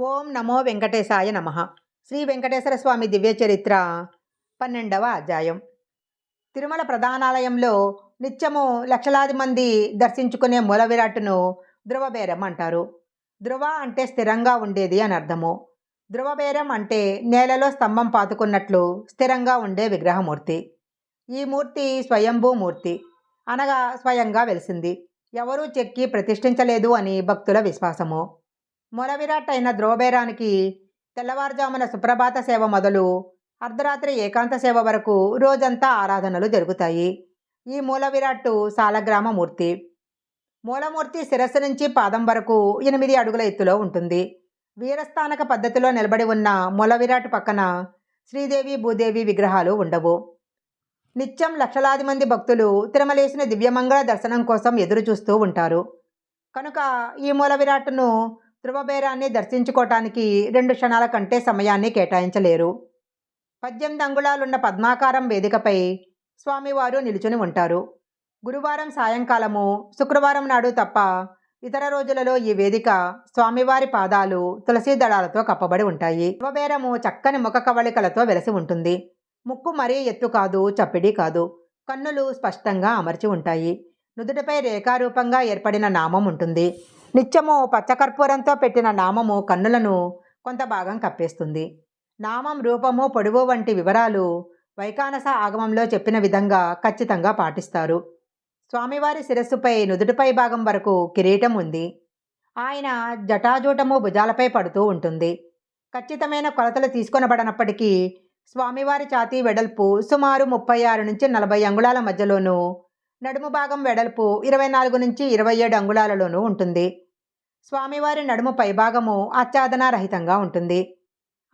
ఓం నమో వెంకటేశాయ నమ. శ్రీ వెంకటేశ్వర స్వామి దివ్య చరిత్ర పన్నెండవ అధ్యాయం. తిరుమల ప్రధానాలయంలో నిత్యము లక్షలాది మంది దర్శించుకునే మూల విరాట్ను ధ్రువబేరం అంటారు. ధ్రువ అంటే స్థిరంగా ఉండేది అని అర్థము. ధ్రువబేరం అంటే నేలలో స్తంభం పాతుకున్నట్లు స్థిరంగా ఉండే విగ్రహమూర్తి. ఈ మూర్తి స్వయంభూ మూర్తి. అనగా స్వయంగా వెలిసింది. ఎవరూ చెక్కి ప్రతిష్ఠించలేదు అని భక్తుల విశ్వాసము. మూల విరాట్ అయిన ధ్రువబేరానికి తెల్లవారుజామున సుప్రభాత సేవ మొదలు అర్ధరాత్రి ఏకాంత సేవ వరకు రోజంతా ఆరాధనలు జరుగుతాయి. ఈ మూల విరాట్టు సాలగ్రామ మూర్తి మూలమూర్తి శిరస్సు నుంచి పాదం వరకు ఎనిమిది అడుగుల ఎత్తులో ఉంటుంది. వీరస్థానక పద్ధతిలో నిలబడి ఉన్న మూల విరాట్ పక్కన శ్రీదేవి భూదేవి విగ్రహాలు ఉండవు. నిత్యం లక్షలాది మంది భక్తులు తిరుమలేసిన దివ్యమంగళ దర్శనం కోసం ఎదురు చూస్తూ ఉంటారు. కనుక ఈ మూల విరాట్ను ధ్రువబేరాన్ని దర్శించుకోవటానికి రెండు క్షణాల కంటే సమయాన్ని కేటాయించలేరు. పద్దెనిమిది అంగుళాలున్న పద్మాకారం వేదికపై స్వామివారు నిలుచుని ఉంటారు. గురువారం సాయంకాలము శుక్రవారం నాడు తప్ప ఇతర రోజులలో ఈ వేదిక స్వామివారి పాదాలు తులసీ దళాలతో కప్పబడి ఉంటాయి. ధ్రువబేరము చక్కని ముఖ కవళికలతో వెలసి ఉంటుంది. ముక్కు మరీ ఎత్తు కాదు చప్పిడి కాదు. కన్నులు స్పష్టంగా అమర్చి ఉంటాయి. నుదుటిపై రేఖారూపంగా ఏర్పడిన నామం ఉంటుంది. నిత్యము పచ్చకర్పూరంతో పెట్టిన నామము కన్నులను కొంత భాగం కప్పేస్తుంది. నామం రూపము పొడవు వంటి వివరాలు వైకానస ఆగమంలో చెప్పిన విధంగా ఖచ్చితంగా పాటిస్తారు. స్వామివారి శిరస్సుపై నుదుటిపై భాగం వరకు కిరీటం ఉంది. ఆయన జటాజూటము భుజాలపై పడుతూ ఉంటుంది. ఖచ్చితమైన కొలతలు తీసుకొనబడనప్పటికీ స్వామివారి ఛాతీ వెడల్పు సుమారు ముప్పై ఆరు నుంచి నలభై అంగుళాల మధ్యలోనూ నడుము భాగం వెడల్పు ఇరవై నాలుగు నుంచి ఇరవై ఏడు అంగుళాలలోనూ ఉంటుంది. స్వామివారి నడుము పైభాగము ఆచ్ఛాదనారహితంగా ఉంటుంది.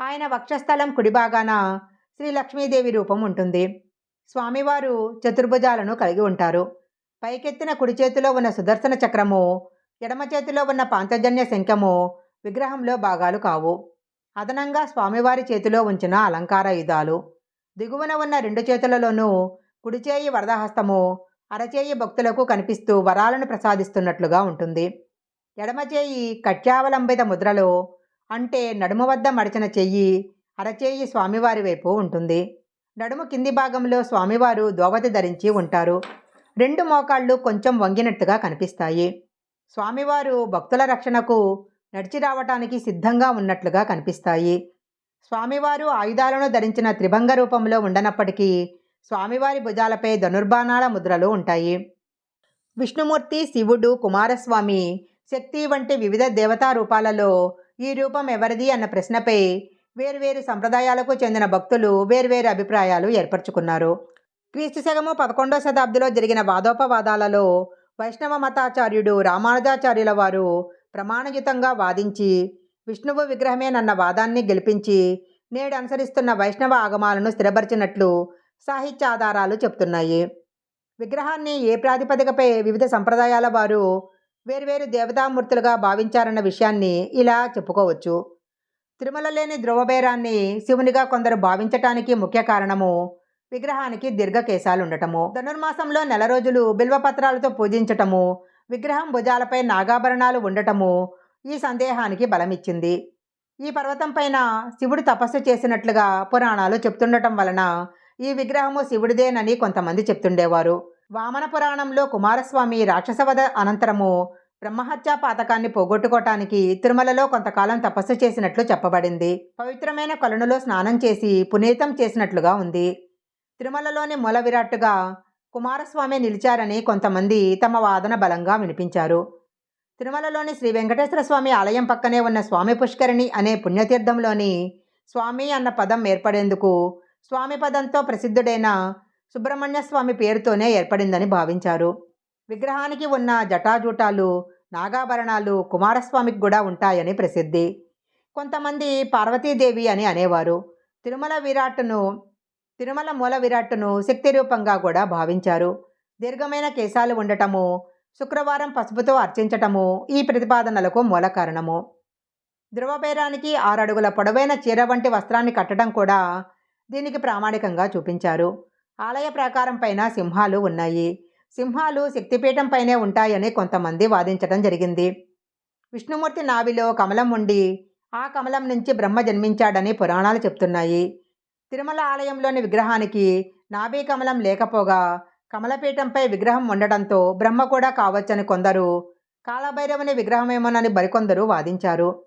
ఆయన వక్షస్థలం కుడి భాగాన శ్రీ లక్ష్మీదేవి రూపం ఉంటుంది. స్వామివారు చతుర్భుజాలను కలిగి ఉంటారు. పైకెత్తిన కుడి చేతిలో ఉన్న సుదర్శన చక్రము ఎడమ చేతిలో ఉన్న పాంచజన్య శంఖము విగ్రహంలో భాగాలు కావు. అదనంగా స్వామివారి చేతిలో ఉంచిన అలంకారాయుధాలు దిగువన ఉన్న రెండు చేతులలోనూ కుడిచేయి వరదహస్తము అరచేయి భక్తులకు కనిపిస్తూ వరాలను ప్రసాదిస్తున్నట్లుగా ఉంటుంది. ఎడమచేయి కట్యావలంబిత ముద్రలో అంటే నడుము వద్ద మడిచిన చెయ్యి అరచేయి స్వామివారి వైపు ఉంటుంది. నడుము కింది భాగంలో స్వామివారు దోవతి ధరించి ఉంటారు. రెండు మోకాళ్ళు కొంచెం వంగినట్టుగా కనిపిస్తాయి. స్వామివారు భక్తుల రక్షణకు నడిచి రావటానికి సిద్ధంగా ఉన్నట్లుగా కనిపిస్తాయి. స్వామివారు ఆయుధాలను ధరించిన త్రిభంగ రూపంలో ఉండనప్పటికీ స్వామివారి భుజాలపై ధనుర్బాణాల ముద్రలు ఉంటాయి. విష్ణుమూర్తి శివుడు కుమారస్వామి శక్తి వంటి వివిధ దేవతా రూపాలలో ఈ రూపం ఎవరిది అన్న ప్రశ్నపై వేర్వేరు సంప్రదాయాలకు చెందిన భక్తులు వేర్వేరు అభిప్రాయాలు ఏర్పరచుకున్నారు. క్రీస్తు శకము పదకొండవ శతాబ్దిలో జరిగిన వాదోపవాదాలలో వైష్ణవ మతాచార్యుడు రామానుజాచార్యుల వారు ప్రమాణయుతంగా వాదించి విష్ణువు విగ్రహమేనన్న వాదాన్ని గెలిపించి నేడు అనుసరిస్తున్న వైష్ణవ ఆగమాలను స్థిరపరిచినట్లు సాహిత్య ఆధారాలు చెప్తున్నాయి. విగ్రహాన్ని ఏ ప్రాతిపదికపై వివిధ సంప్రదాయాల వారు వేర్వేరు దేవతామూర్తులుగా భావించారన్న విషయాన్ని ఇలా చెప్పుకోవచ్చు. తిరుమల లేని ధ్రువబేరాన్ని శివునిగా కొందరు భావించటానికి ముఖ్య కారణము విగ్రహానికి దీర్ఘకేశాలు ఉండటము ధనుర్మాసంలో నెల రోజులు బిల్వపత్రాలతో పూజించటము విగ్రహం భుజాలపై నాగాభరణాలు ఉండటము ఈ సందేహానికి బలమిచ్చింది. ఈ పర్వతం పైన శివుడు తపస్సు చేసినట్లుగా పురాణాలు చెప్తుండటం వలన ఈ విగ్రహము శివుడిదేనని కొంతమంది చెప్తుండేవారు. వామన పురాణంలో కుమారస్వామి రాక్షసవధ అనంతరము బ్రహ్మహత్యా పాతకాన్ని పోగొట్టుకోవటానికి తిరుమలలో కొంతకాలం తపస్సు చేసినట్లు చెప్పబడింది. పవిత్రమైన కొలనులో స్నానం చేసి పునీతం చేసినట్లుగా ఉంది. తిరుమలలోని మూల విరాట్టుగా కుమారస్వామి నిలిచారని కొంతమంది తమ వాదన బలంగా వినిపించారు. తిరుమలలోని శ్రీ వెంకటేశ్వర స్వామి ఆలయం పక్కనే ఉన్న స్వామి పుష్కరిణి అనే పుణ్యతీర్థంలోని స్వామి అన్న పదం ఏర్పడేందుకు స్వామి పదంతో ప్రసిద్ధుడైన సుబ్రహ్మణ్య స్వామి పేరుతోనే ఏర్పడిందని భావించారు. విగ్రహానికి ఉన్న జటాజూటాలు నాగాభరణాలు కుమారస్వామికి కూడా ఉంటాయని ప్రసిద్ధి. కొంతమంది పార్వతీదేవి అని అనేవారు. తిరుమల విరాట్ను తిరుమల మూల విరాట్ను శక్తి రూపంగా కూడా భావించారు. దీర్ఘమైన కేశాలు ఉండటము శుక్రవారం పసుపుతో అర్చించటము ఈ ప్రతిపాదనలకు మూల కారణము. ధ్రువబేరానికి ఆరడుగుల పొడవైన చీర వంటి వస్త్రాన్ని కట్టడం కూడా దీనికి ప్రామాణికంగా చూపించారు. ఆలయ ప్రాకారం పైన సింహాలు ఉన్నాయి. సింహాలు శక్తిపీఠం పైనే ఉంటాయని కొంతమంది వాదించడం జరిగింది. విష్ణుమూర్తి నావిలో కమలం ఉండి ఆ కమలం నుంచి బ్రహ్మ జన్మించాడని పురాణాలు చెప్తున్నాయి. తిరుమల ఆలయంలోని విగ్రహానికి నాభి కమలం లేకపోగా కమలపీఠంపై విగ్రహం ఉండడంతో బ్రహ్మ కూడా కావచ్చని కొందరు కాలభైరవుని విగ్రహమేమోనని మరికొందరు వాదించారు.